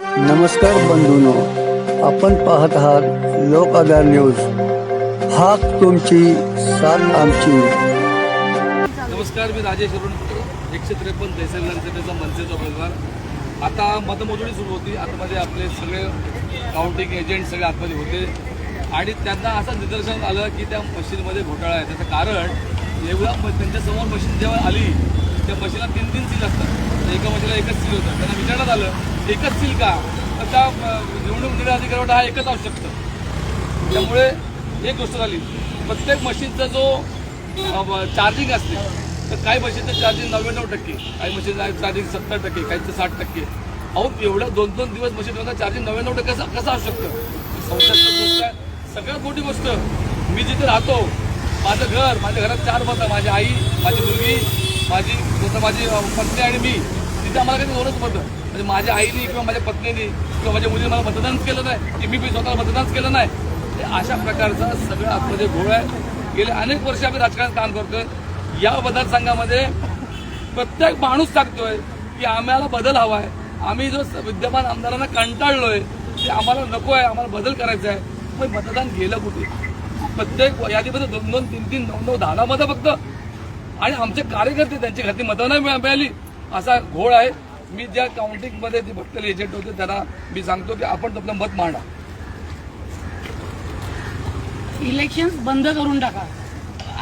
नमस्कार बंधूनो आपण पाहत आहात लोक आधार न्यूज. हाक तुमची साथ आमची. नमस्कार मी राजेश अरुण एकशे त्रेपन्न तहसील विधानसभेचा मनसेचा उमेदवार. आता मतमोजणी सुरू होती आतमध्ये आपले सगळे काउंटिंग एजंट सगळे आतमध्ये होते. आणि त्यांना असं निदर्शन आलं की त्या मशीनमध्ये घोटाळा आहे. त्याचं कारण एवढा म- त्यांच्यासमोर मशीन जेव्हा आली त्या मशीनला तीन तीन सील असतात. तर एका मशीनला एकच सील होतं. त्यांना विचारण्यात आलं एकच सील का? तर त्या निवडणूक निर्णय अधिकारी हा एकच असू शकतं त्यामुळे एक गोष्ट झाली. प्रत्येक मशीनचा जो चार्जिंग असते तर काही मशीनचं चार्जिंग नव्याण्णव टक्के काही मशीनचं चार्जिंग सत्तर टक्के काहीचं साठ टक्के. अहो एवढ्या दोन दोन दिवस मशीन चार्जिंग नव्याण्णव टक्के कसं कसं असू शकतं? संशयास्पद गोष्ट आहे. सगळ्यात मोठी गोष्ट मी जिथे राहतो माझं घर माझ्या घरात चार मतं माझी आई माझी मुलगी माझी जसं माझी पत्नी आणि मी तिथे आम्हाला काही दोनच मतं म्हणजे माझ्या आईने किंवा माझ्या पत्नीने किंवा माझ्या मुलीने मला मतदानच केलं नाही की मी बी स्वतःला मतदानच केलं नाही. ते अशा प्रकारचा सगळं आतमध्ये घोळ आहे गेले अनेक वर्ष आम्ही राजकारणात काम करतोय. या मतदारसंघामध्ये प्रत्येक माणूस सांगतोय की आम्हाला बदल हवा आहे आम्ही जो स- विद्यमान आमदारांना कंटाळलोय ते आम्हाला नको आहे आम्हाला बदल करायचा आहे मग मतदान गेलं कुठे? प्रत्येक यादीमध्ये दोन दोन तीन तीन नऊ नऊ दहा दहा मतं फक्त. आणि आमचे कार्यकर्ते त्यांची खाती मतं नाही मिळाली. असा घोळ आहे. मी ज्या काउंटिंगमध्ये ते बघलेले एजंट होते त्यांना मी सांगतो की आपण आपलं मत मांडा. इलेक्शन्स बंद करून टाका.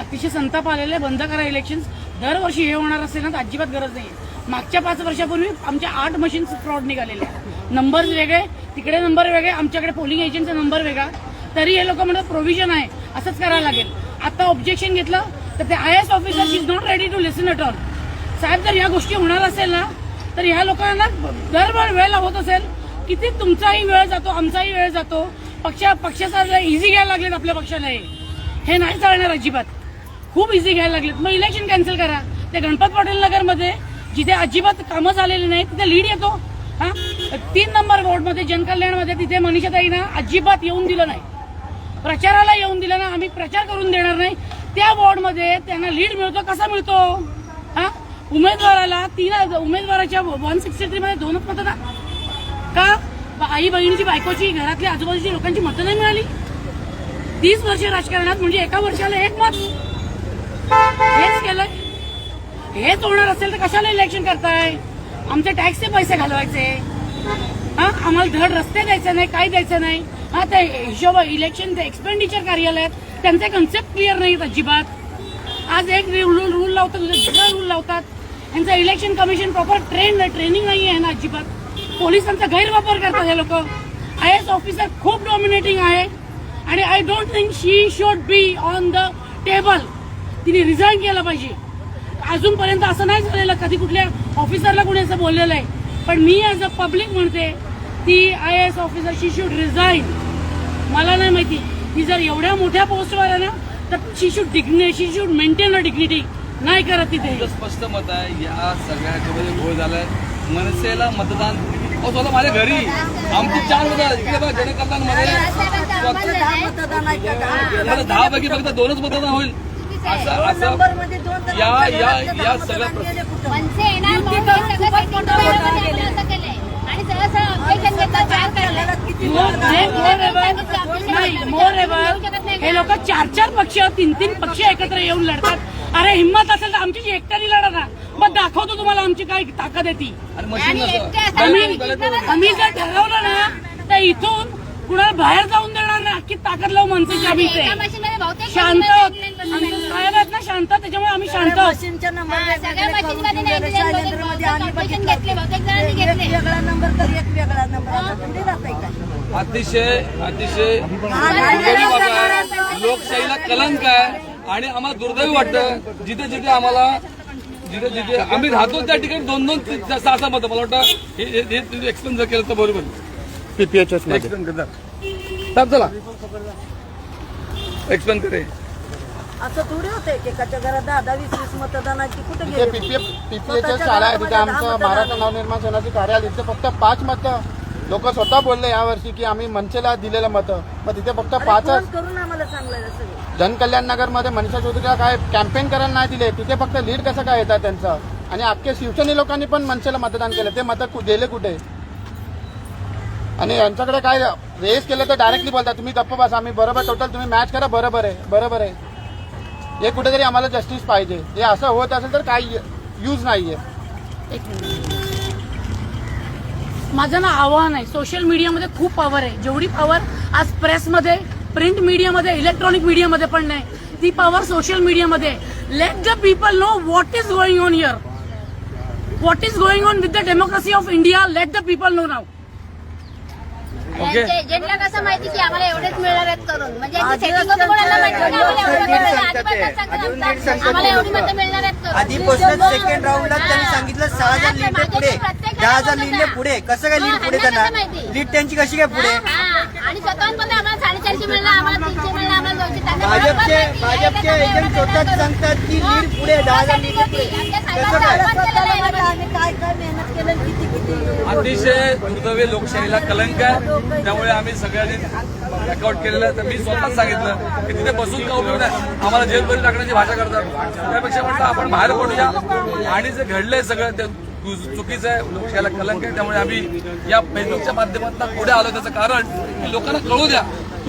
अतिशय संताप आलेले बंद करा इलेक्शन्स दरवर्षी हे होणार असेल ना तर अजिबात गरज नाही मागच्या पाच वर्षापूर्वी आमच्या आठ मशीन्स फ्रॉड निघालेले नंबर्स वेगळे तिकडे नंबर वेगळे आमच्याकडे पोलिंग एजंटचा नंबर वेगळा. तरी हे लोक म्हणतात प्रोव्हिजन आहे. असंच करायला लागेल. आता ऑब्जेक्शन घेतलं तर ते IAS officer is not ready to listen at all साहेब जर या गोष्टी होणार असेल ना तर ह्या लोकांना दरबार वेळ होत असेल. किती तुमचाही वेळ जातो आमचाही वेळ जातो. पक्ष पक्षाचा इझी घ्यायला लागलेत आपल्या पक्षाला हे. हे नाही चालणार अजिबात. खूप इझी घ्यायला लागलेत. मग इलेक्शन कॅन्सल करा. ते गणपत पाटील नगरमध्ये जिथे अजिबात कामं झालेली नाही तिथे लीड येतो. हा? तीन नंबर वॉर्डमध्ये जनकल्याणमध्ये तिथे मनीषाताईना अजिबात येऊन दिलं नाही. प्रचाराला येऊन दिलं ना आम्ही प्रचार करून देणार नाही. त्या वॉर्डमध्ये त्यांना लीड मिळतो कसा मिळतो? हा? उमेदवाराला तीन उमेदवाराच्या वन सिक्स्टी थ्री मध्ये दोनच मतं का? आई बहिणीची बायकोची घरातल्या आजूबाजूची लोकांची मतं नाही मिळाली? तीस वर्ष राजकारणात म्हणजे एका वर्षाला एक मत. हेच केलंय. हेच होणार असेल तर कशाला इलेक्शन करताय? आमचे टॅक्सचे पैसे घालवायचे. हा? आम्हाला धड रस्ते द्यायचे नाही काही द्यायचं नाही. हा ते हिशोब इलेक्शन एक्सपेंडिचर कार्यालयात त्यांचे कन्सेप्ट क्लिअर नाहीत अजिबात. आज एक रूल रूल लावतात दुसरा रूल लावतात. यांचं election commission proper train training नाही आहे ना अजिबात पोलिसांचा गैरवापर करतात हे लोक. आय एस ऑफिसर खूप डॉमिनेटिंग आहे. आणि I don't think she should be on the table तिने रिझाईन केलं पाहिजे. अजूनपर्यंत असं नाही झालेलं. कधी कुठल्या ऑफिसरला कुणी असं बोललेलं आहे. पण मी ॲज अ पब्लिक म्हणते ती IAS officer she should resign मला नाही माहिती. ती जर एवढ्या मोठ्या पोस्टवर आहे ना तर she should डिग्ने she should maintain a dignity नाही करत तिथे स्पष्ट मत आहे या सगळ्याच्यामध्ये घोळ झालाय. मनसेला मतदान अहो स्वतः माझ्या घरी. आमची चार मतदान इकडे बघा मला दहा पैकी फक्त दोनच मतदान होईल. असं असं या या या सगळ्या प्र- मनसे येणार म्हणून हे हे लोक चार चार पक्ष तीन तीन पक्ष एकत्र येऊन लढतात. अरे हिंमत असेल तर आमची एकट्याने लढा ना मग दाखवतो तुम्हाला आमची काय ताकद आहे ती. आणि मशीन आणि नसतं. एकटे असं आम्ही जर ठरवलं ना तर इथून कुणाला बाहेर जाऊन देणार ना अख्खी ताकद लावू मनसेची आम्ही शांत साहेब आहेत ना शांत त्याच्यामुळे आम्ही शांत वेगळा नंबर तर एक वेगळा नंबर आता थोडी राहत आहे का? अतिशय अतिशय लोकशाहीला कलंक आहे. आणि आम्हाला दुर्दैवी वाटतं जिथे जिथे आम्हाला जिथे जिथे आम्ही राहतो त्या ठिकाणी दोन दोन सहा सहा मतं. मला वाटतं हे हे- हे एक्सप्लेन जर केलं तर बरोबर पीपीएचएसमध्ये. एक्सप्लेन करता साहेब चला. एक्सप्लेन करे असं थोडी होते एकेकाच्या घरात दहा दहा वीस वीस मतदानाची कुठे तिथे गेले पीपीएफ पीपीएच्या स्वतःच्या शाळा आहे तिथे दहा आमचं मतदान महाराष्ट्र आहे. नवनिर्माण सेनाचे कार्यालय तिथे फक्त पाच मतं. लोक स्वतः बोलले यावर्षी की आम्ही मनसेला दिलेलं मतं. मग तिथे फक्त अरे पाचच फोन करून आम्हाला सांगलं सगळं. जनकल्याण नगरमध्ये मनीषा चौधरीला काय कॅम्पेन करायला नाही दिले? तिथे फक्त लीड कसं काय येतात त्यांचं? आणि अख्खे शिवसेने लोकांनी पण मनसेला मतदान केलं. ते मतं कु- गेले कुठे? आणि यांच्याकडे काय रेस केलं तर डायरेक्टली बोलता तुम्ही गप्प बसा. आम्ही बरोबर टोटल तुम्ही मॅच करा. बरोबर आहे. बरोबर आहे. हे कुठेतरी आम्हाला जस्टिस पाहिजे. हे असं होत असेल तर काही यूज नाहीये. एक मिनिट. माझं ना आव्हान आहे सोशल मीडियामध्ये खूप पॉवर आहे. जेवढी पॉवर आज प्रेसमध्ये प्रिंट मीडियामध्ये इलेक्ट्रॉनिक मीडियामध्ये पण नाही ती पॉवर सोशल मीडियामध्ये let the people know what is going on here what is going on with the democracy of India let the people know now okay. यांच्या एजंटला कसं माहिती की आम्हाला एवढेच मिळणार आहेत करून. म्हणजे यांची setting होतं कोणाला माहिती की आम्हाला एवढे मिळणार आहेत. आधीपासूनच सांगतात आम्हाला एवढी मतं मिळणार आहेत करून. आधीपासूनच सेकंड राऊंडला त्यांनी सांगितलं सहा हजार लीड पुढे. दहा हजार लीडने पुढे. कसं काय लीड पुढे त्यांना लीड त्यांची कशी काय पुढे? हा, आणि स्वतःहून पण आम्हाला साडेचारशे मिळणार आम्हाला तीनशे मिळणार आम्हाला दोनशे. त्यांना बरोबर भाजपचे माहिती आहे. भाजपचे त्यांना एजंट स्वतःच करून. सांगतात की लीड पुढे दहा हजार लीड पुढे. आमच्या कसं साहेबांचा काय? अपमान केलेला आहे. यामध्ये. आम्ही काय काय मेहनत केलं किती किती अतिशय दुर्दैवी लोकशाहीला कलंक आहे. त्यामुळे आम्ही सगळ्यांनी अकाउंट केलेलं आहे. तर मी स्वतःच सांगितलं की तिथे बसून का उपयोग नाही आम्हाला जेलमध्ये टाकण्याची भाषा करतात. त्यापेक्षा म्हटलं आपण बाहेर पडूया. आणि जे घडलंय सगळं ते चु- चुकीचं आहे. लोकशाहीला कलंक आहे. त्यामुळे आम्ही या फेसबुकच्या माध्यमातून पुढे आलो. त्याचं कारण की लोकांना कळू द्या.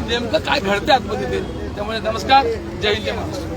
नेमकं काय घडतं आतमध्ये ते? त्यामुळे नमस्कार जय हिंद जय महाराष्ट्र.